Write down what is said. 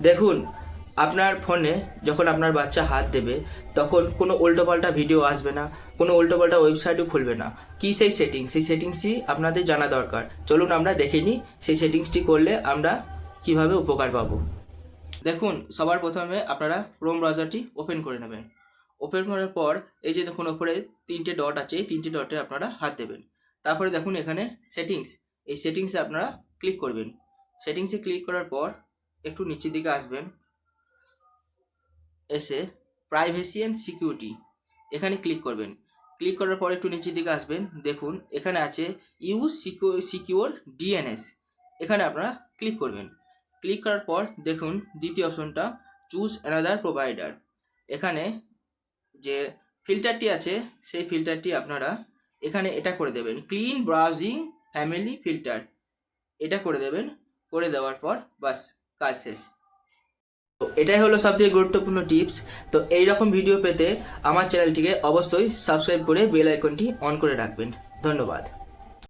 দেখুন, আপনার ফোনে যখন আপনার বাচ্চা হাত দেবে, তখন কোনো উল্টোপাল্টা ভিডিও আসবে না, কোনো উল্টোপাল্টা ওয়েবসাইটও খুলবে না। কি সেই সেটিংস সেই সেটিংসই আপনাদের জানা দরকার। চলুন আমরা দেখে নিই সেই সেটিংসটি করলে আমরা কীভাবে উপকার পাবো। দেখুন, সবার প্রথমে আপনারা ক্রোম ব্রাউজারটি ওপেন করে নেবেন। ওপেন করার পর এই যে দেখুন, ওপরে তিনটে ডট আছে, এই তিনটে ডটে আপনারা হাত দেবেন। তারপরে দেখুন এখানে সেটিংস এই সেটিংসে আপনারা ক্লিক করবেন। সেটিংসে ক্লিক করার পর একটু নিচের দিকে আসবেন। এসে প্রাইভেসি অ্যান্ড সিকিউরিটি এখানে ক্লিক করবেন। ক্লিক করার পর একটু নিচের দিকে আসবেন। দেখুন, এখানে আছে ইউ ইউজ সিকিউর ডিএনএস এখানে আপনারা ক্লিক করবেন। ক্লিক করার পর দেখুন, দ্বিতীয় অপশনটা চুজ অ্যানাদার প্রোভাইডার এখানে যে ফিল্টারটি আছে, সেই ফিল্টারটি আপনারা এখানে এটা করে দেবেন। ক্লিন ব্রাউজিং ফ্যামিলি ফিল্টার এটা করে দেবেন। করে দেওয়ার পর বাস। কাজ শেষ তো এটাই হলো সবথেকে গুরুত্বপূর্ণ টিপস তো এইরকম ভিডিও পেতে আমার চ্যানেলটিকে অবশ্যই সাবস্ক্রাইব করে বেল আইকনটি অন করে রাখবেন। ধন্যবাদ।